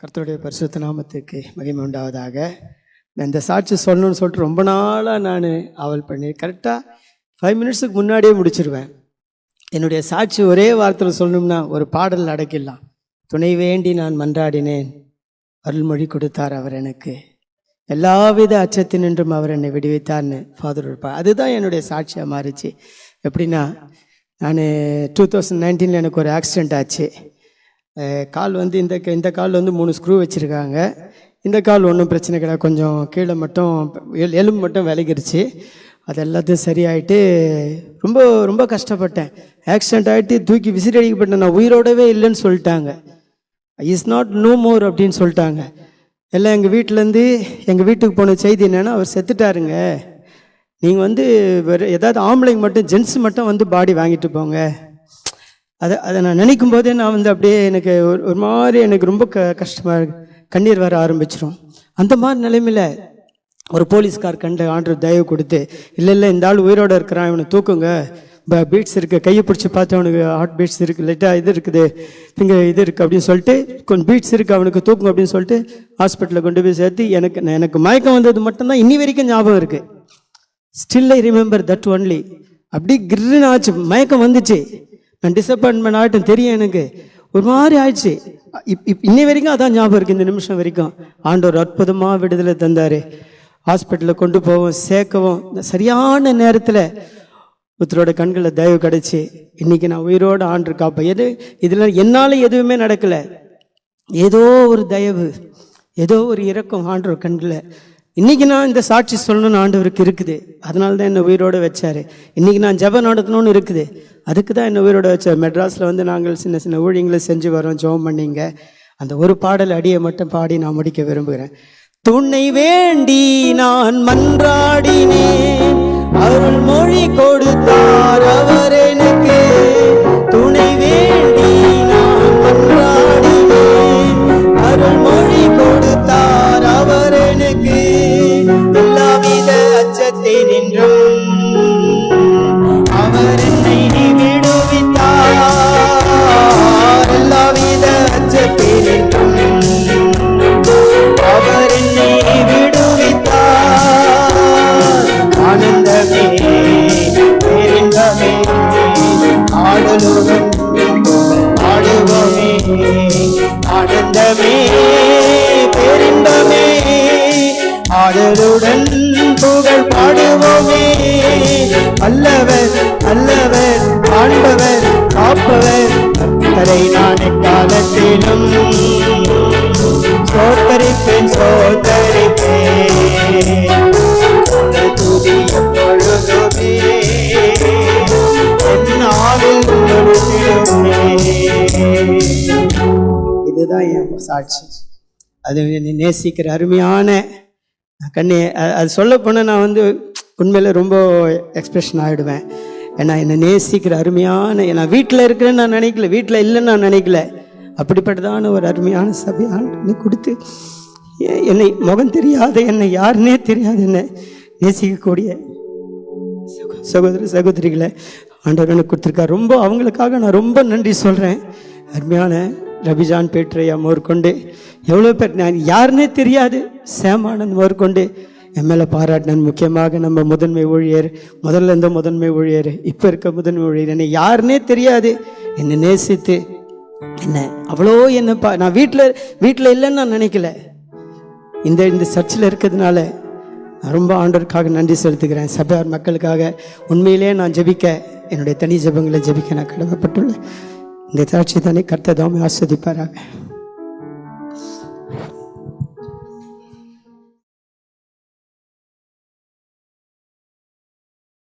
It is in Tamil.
கர்த்தருடைய பரிசுத்த நாமத்துக்கு மகிமை உண்டாவதாக. நான் இந்த சாட்சி சொல்லணும்னு சொல்லிட்டு ரொம்ப நாளாக நான் அவல் பண்ணி கரெக்டாக ஃபைவ் மினிட்ஸுக்கு முன்னாடியே முடிச்சிருவேன். என்னுடைய சாட்சி ஒரே வார்த்தையில் சொல்லணும்னா ஒரு பாடல் அடக்கிடலாம் துணை வேண்டி நான் மன்றாடினேன். அருள்மொழி கொடுத்தார் அவர் எனக்கு. எல்லாவித அச்சத்தினின்றும் அவர் என்னை விடுவித்தார்னு ஃபாதர் இருப்பார் அதுதான் என்னுடைய சாட்சியாக மாறிச்சு. எப்படின்னா நான் டூ தௌசண்ட் நைன்டீனில் எனக்கு ஒரு ஆக்சிடெண்ட் ஆச்சு. கால் வந்து இந்த க- இந்த கால் வந்து மூணு ஸ்க்ரூ வச்சுருக்காங்க. இந்த கால் ஒன்றும் பிரச்சனை கிடையாது. கொஞ்சம் கீழே மட்டும் எலும்பு மட்டும் விலகிருச்சு. அது எல்லாத்தையும் சரியாயிட்டு ரொம்ப ரொம்ப கஷ்டப்பட்டேன். ஆக்சிடெண்ட் ஆகிட்டு தூக்கி விசிறடிக்கப்பட்டேன் நான் உயிரோடவே இல்லைன்னு சொல்லிட்டாங்க. இஸ் நாட் நோ மோர் அப்படின்னு சொல்லிட்டாங்க. எல்லாம் எங்கள் வீட்டிலேருந்து எங்கள் வீட்டுக்கு போன செய்தி என்னென்னா அவர் செத்துட்டாருங்க. நீங்கள் வந்து வேறு ஏதாவது ஆம்பளைங்க மட்டும் ஜென்ஸ் மட்டும் வந்து பாடி வாங்கிட்டு போங்க. அதை அதை நான் நினைக்கும் போதே நான் வந்து அப்படியே எனக்கு ஒரு ஒரு மாதிரி எனக்கு ரொம்ப க கஷ்டமாக இருக்கு. கண்ணீர் வர ஆரம்பிச்சிரும். அந்த மாதிரி நிலைமையில் ஒரு போலீஸ்கார் கண்டு ஆண்டு தயவு கொடுத்து இல்லை இல்லை இந்த ஆள் உயிரோடு இருக்கிறான் இவனை தூக்குங்க. பீட்ஸ் இருக்குது கையை பிடிச்சி பார்த்து அவனுக்கு ஹார்ட் பீட்ஸ் இருக்குது லைட்டாக இது இருக்குது. இங்கே இது இருக்குது அப்படின்னு சொல்லிட்டு கொஞ்சம் பீட்ஸ் இருக்குது அவனுக்கு தூக்கும் அப்படின்னு சொல்லிட்டு ஹாஸ்பிட்டலில் கொண்டு போய் சேர்த்து எனக்கு நான் எனக்கு மயக்கம் வந்தது மட்டும்தான் இன்னி வரைக்கும் ஞாபகம் இருக்குது still I remember that only அப்படி கிர்ன்னு ஆச்சு. மயக்கம் வந்துச்சு. நான் டிசப்பாயின்மெண்ட் ஆகட்டும் தெரியும் எனக்கு. ஒரு மாதிரி ஆயிடுச்சு. இப் இப் இன்னை வரைக்கும் அதான் ஞாபகம் இருக்குது இந்த நிமிஷம் வரைக்கும். ஆண்டவர் அற்புதமாக விடுதலை தந்தார். ஹாஸ்பிட்டலில் கொண்டு போவோம் சேர்க்கவும். சரியான நேரத்தில் ஒருத்தரோட கண்களில் தயவு கிடைச்சி இன்றைக்கி நான் உயிரோடு ஆண்டு காப்பேன். எது இதில் என்னால் எதுவுமே நடக்கலை. ஏதோ ஒரு தயவு ஏதோ ஒரு இறக்கம் ஆண்டவர் கண்களில். இன்னைக்கு நான் இந்த சாட்சி சொல்லணும்னு ஆண்டவருக்கு இருக்குது. அதனால தான் என்னை உயிரோட வச்சார். இன்றைக்கி நான் ஜெபம் நடத்தணும்னு இருக்குது. அதுக்கு தான் என்னை உயிரோட வச்சார். மெட்ராஸில் வந்து நாங்கள் சின்ன சின்ன ஊழியங்களை செஞ்சு வரோம். ஜெபம் பண்ணிங்க. அந்த ஒரு பாடல் அடியை மட்டும் பாடி நான் முடிக்க விரும்புகிறேன். துணை வேண்டி நான் மன்றாடினேன். அருள் மொழி கொடுத்தான் ஆனந்தமே பேரின்பமே ஆடலுடன் புகழ் பாடுவோமே. அல்லவர் அல்லவர் ஆண்பவர் காப்பவர் கரை நான் காலத்திலும் சோத்தரிப்பேன் சோத்தரிப்பேன். சாட்சி. அது நேசிக்கிற அருமையான கண்ணே அது சொல்ல போனால் நான் வந்து உண்மையில் ரொம்ப எக்ஸ்பிரஷன் ஆகிடுவேன் ஏன்னா என்னை நேசிக்கிற அருமையான நான் வீட்டில் இருக்கிறேன்னு நான் நினைக்கல வீட்டில் இல்லைன்னு நான் நினைக்கல. அப்படிப்பட்டதான ஒரு அருமையான சபையான்னு கொடுத்து என்னை முகம் தெரியாத என்னை யாருன்னே தெரியாது என்னை நேசிக்கக்கூடிய சகோதர சகோதரிகளை ஆண்டவர் எனக்கு கொடுத்துருக்கார். ரொம்ப அவங்களுக்காக நான் ரொம்ப நன்றி சொல்கிறேன் அருமையான ரபிஜான் பேட்ரையா முதற்கொண்டு எவ்வளோ பேர் நான் யாருன்னே தெரியாது. சேமானந்த் முதற்கொண்டு என் மேலே முக்கியமாக நம்ம முதன்மை ஊழியர். முதல்ல இருந்த முதன்மை ஊழியர் இப்போ இருக்க முதன்மை ஊழியர். என்னை யாருன்னே தெரியாது. என்னை நேசித்து என்ன அவ்வளோ என்ன பா நான் வீட்டில் வீட்டில் இல்லைன்னு நான் நினைக்கல. இந்த இந்த சர்ச்சில் இருக்கிறதுனால ரொம்ப ஆண்டவருக்காக நன்றி செலுத்துகிறேன். சபையார் மக்களுக்காக உண்மையிலே நான் ஜெபிக்க என்னுடைய தனி ஜெபங்களை ஜெபிக்க நான் கடமைப்பட்டுள்ளேன். இந்த சாட்சி தானே கர்த்ததாமே ஆஸ்வதிப்பாராக